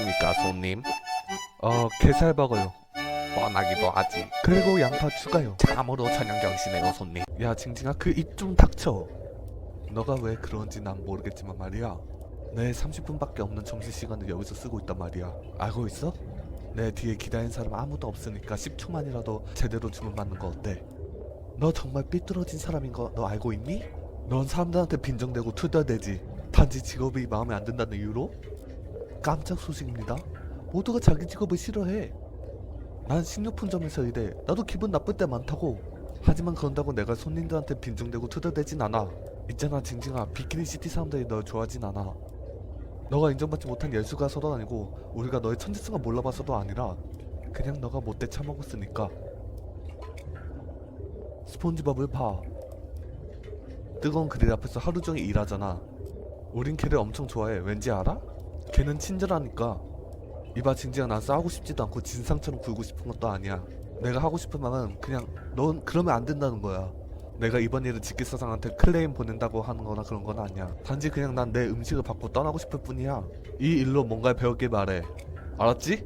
먹습니까 손님? 어 게살 먹어요 뻔하기도 하지 그리고 양파 추가요 참으로 천연경시네요 손님 야 징징아 그 입 좀 닥쳐 너가 왜 그런지 난 모르겠지만 말이야 내 30분밖에 없는 점심 시간을 여기서 쓰고 있단 말이야 알고 있어? 내 뒤에 기다린 사람 아무도 없으니까 10초만이라도 제대로 주문받는 거 어때? 너 정말 삐뚤어진 사람인 거 너 알고 있니? 넌 사람들한테 빈정대고 투덜대지 단지 직업이 마음에 안 든다는 이유로? 깜짝 소식입니다 모두가 자기 직업을 싫어해 난 식료품점에서 일해 나도 기분 나쁠 때 많다고 하지만 그런다고 내가 손님들한테 빈정대고 투덜대진 않아. 있잖아 징징아 비키니 시티 사람들이 널 좋아하진 않아. 너가 인정받지 못한 예술가서도 아니고 우리가 너의 천재성을 몰라봐서도 아니라 그냥 너가 못돼 처먹었으니까. 스폰지밥을 봐. 뜨거운 그릴 앞에서 하루 종일 일하잖아. 우린 걔를 엄청 좋아해. 왠지 알아? 걔는 친절하니까. 이봐 징징아 난 싸우고 싶지도 않고 진상처럼 굴고 싶은 것도 아니야. 내가 하고 싶은 말은 그냥 넌 그러면 안 된다는 거야. 내가 이번 일을 직계사장한테 클레임 보낸다고 하는 거나 그런 건 아니야. 단지 그냥 난 내 음식을 받고 떠나고 싶을 뿐이야. 이 일로 뭔가를 배웠길 바래. 알았지?